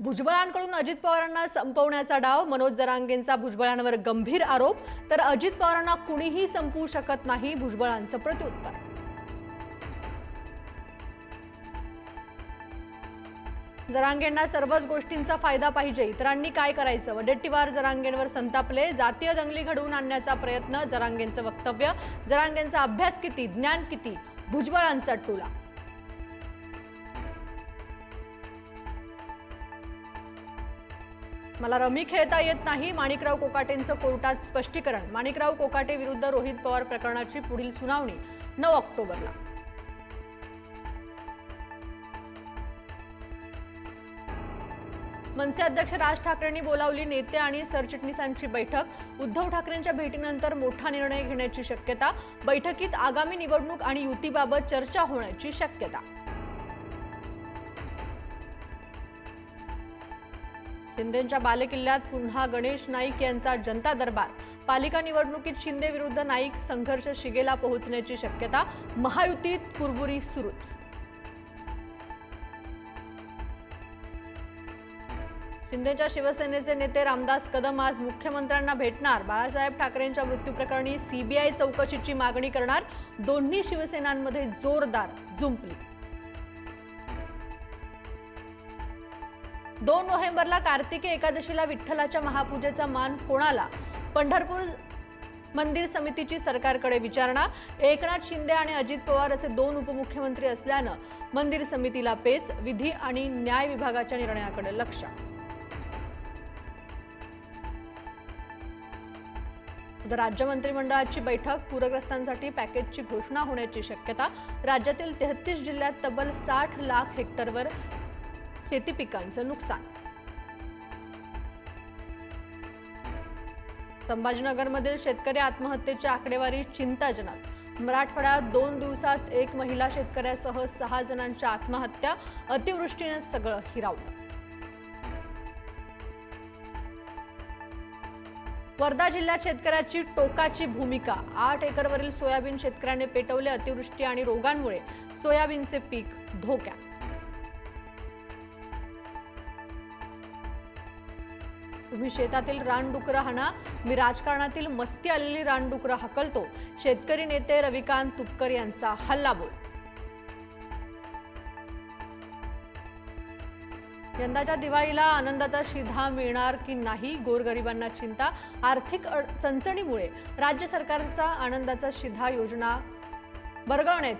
भुजबळांकडून अजित पवारांना संपवण्याचा डाव मनोज जरांगेंचा भुजबळांवर गंभीर आरोप तर अजित पवारांना कुणीही संपवू शकत नाही भुजबळांचं प्रत्युत्तर. जरांगेंना सर्वच गोष्टींचा फायदा पाहिजे इतरांनी काय करायचं? वडेट्टीवार जरांगेंवर संतापले जातीय दंगली घडवून आणण्याचा प्रयत्न जरांगेंचं वक्तव्य जरांगेंचा अभ्यास किती ज्ञान किती? भुजबळांचा टोला मला रमी खेळता येत नाही. माणिकराव कोकाटेंचं कोर्टात स्पष्टीकरण. माणिकराव कोकाटे विरुद्ध रोहित पवार प्रकरणाची पुढील सुनावणी नऊ ऑक्टोबरला. मनसे अध्यक्ष राज ठाकरेंनी बोलावली नेते आणि सरचिटणीसांची बैठक. उद्धव ठाकरेंच्या भेटीनंतर मोठा निर्णय घेण्याची शक्यता. बैठकीत आगामी निवडणूक आणि युतीबाबत चर्चा होण्याची शक्यता. शिंदेच्या बालेकिल्ल्यात पुन्हा गणेश नाईक यांचा जनता दरबार. पालिका निवडणुकीत शिंदे विरुद्ध नाईक संघर्ष शिगेला पोहोचण्याची शक्यता. महायुतीत कुरबुरी सुरूच. शिंदेच्या शिवसेनेचे नेते रामदास कदम आज मुख्यमंत्र्यांना भेटणार. बाळासाहेब ठाकरेंच्या मृत्यूप्रकरणी सीबीआय चौकशीची मागणी करणार. दोन्ही शिवसेनांमध्ये जोरदार जुंपली दोन नोव्हेंबरला कार्तिकी एकादशीला विठ्ठलाच्या महापूजेचा मान कोणाला? पंढरपूर मंदिर समितीची सरकारकडे विचारणा. एकनाथ शिंदे आणि अजित पवार असे दोन उपमुख्यमंत्री असल्यानं मंदिर समितीला पेच विधी आणि न्याय विभागाच्या निर्णयाकडे लक्ष. राज्य मंत्रिमंडळाची बैठक पूरग्रस्तांसाठी पॅकेजची घोषणा होण्याची शक्यता. राज्यातील तेहतीस जिल्ह्यात तब्बल साठ लाख हेक्टरवर शेती पिकांचं नुकसान. संभाजीनगरमधील शेतकरी आत्महत्येच्या आकडेवारी चिंताजनक. मराठवाड्यात दोन दिवसात एक महिला शेतकऱ्यासह सहा जणांच्या आत्महत्या अतिवृष्टीने सगळं हिरावलं. वर्धा जिल्ह्यात शेतकऱ्याची टोकाची भूमिका. आठ एकरवरील सोयाबीन शेतकऱ्याने पेटवले अतिवृष्टी आणि रोगांमुळे सोयाबीनचे पीक धोक्यात. तुम्ही शेतातील रानडुकरं हाणा. मी राजकारणातील मस्ती आलेली रानडुकरं हकलतो. शेतकरी नेते रविकांत तुपकर यांचा हल्लाबोल यंदाच्या दिवाळीला आनंदाचा शिधा मिळणार की नाही गोरगरिबांना चिंता? आर्थिक चणचणीमुळे राज्य सरकारचा आनंदाचा शिधा योजना बरगवण्याची